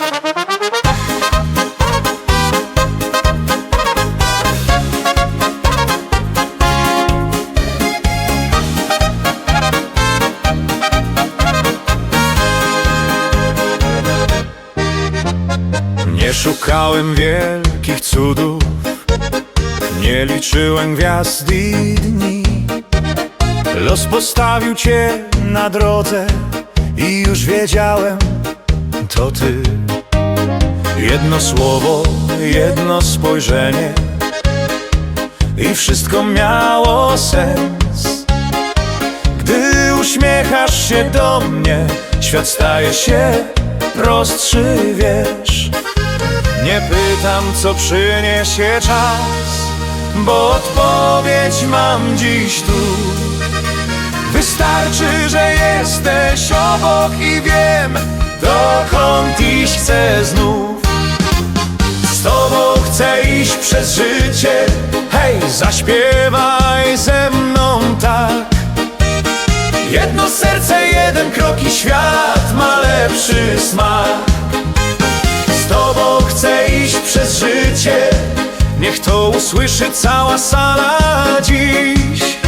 Nie szukałem wielkich cudów, nie liczyłem gwiazd i dni. Los postawił cię na drodze i już wiedziałem, to ty. Jedno słowo, jedno spojrzenie i wszystko miało sens. Gdy uśmiechasz się do mnie, świat staje się prostszy, wiesz. Nie pytam, co przyniesie czas, bo odpowiedź mam dziś tu. Wystarczy, że jesteś obok i wiem, dokąd iść chcę znów. Przez życie, hej, zaśpiewaj ze mną tak. Jedno serce, jeden krok i świat ma lepszy smak. Z tobą chcę iść przez życie Niech to usłyszy cała sala dziś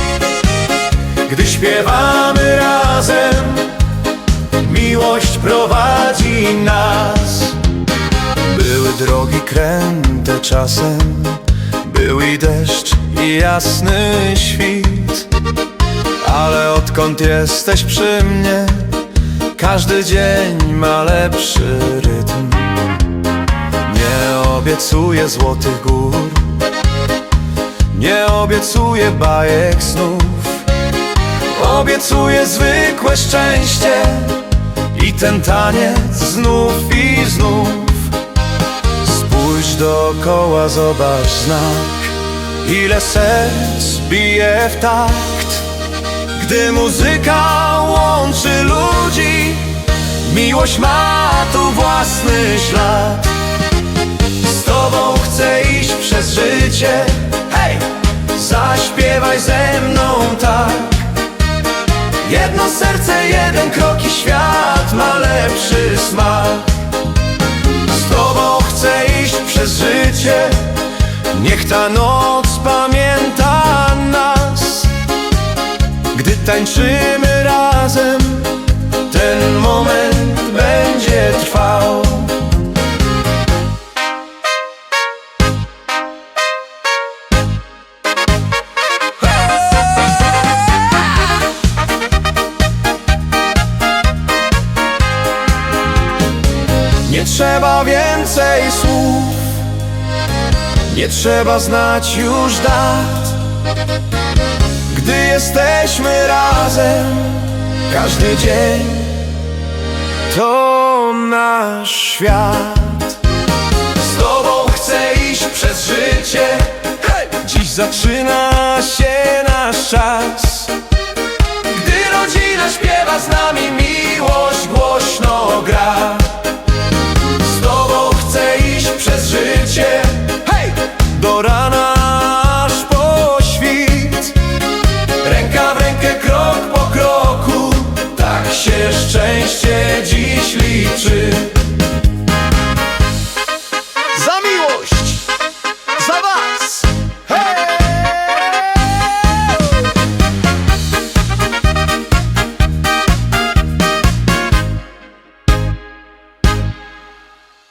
Gdy śpiewamy razem Miłość prowadzi nas kręte czasem. Był i deszcz i jasny świt. Ale odkąd jesteś przy mnie Każdy dzień ma lepszy rytm. Nie obiecuję złotych gór. Nie obiecuję bajek snów. Obiecuję zwykłe szczęście I ten taniec znów i znów Dookoła, zobacz znak Ile serc bije w takt. Gdy muzyka łączy ludzi Miłość ma tu własny ślad. Z tobą chcę iść przez życie. Hej! Zaśpiewaj ze mną tak. Jedno serce, jeden krok i świat ma lepszy smak życie. Niech ta noc pamięta nas. Gdy tańczymy razem Ten moment będzie trwał. Nie trzeba więcej słów Nie trzeba znać już dat. Gdy jesteśmy razem Każdy dzień To nasz świat. Z tobą chcę iść przez życie! Dziś zaczyna się nasz czas. Gdy rodzina śpiewa z nami Miłość głośno gra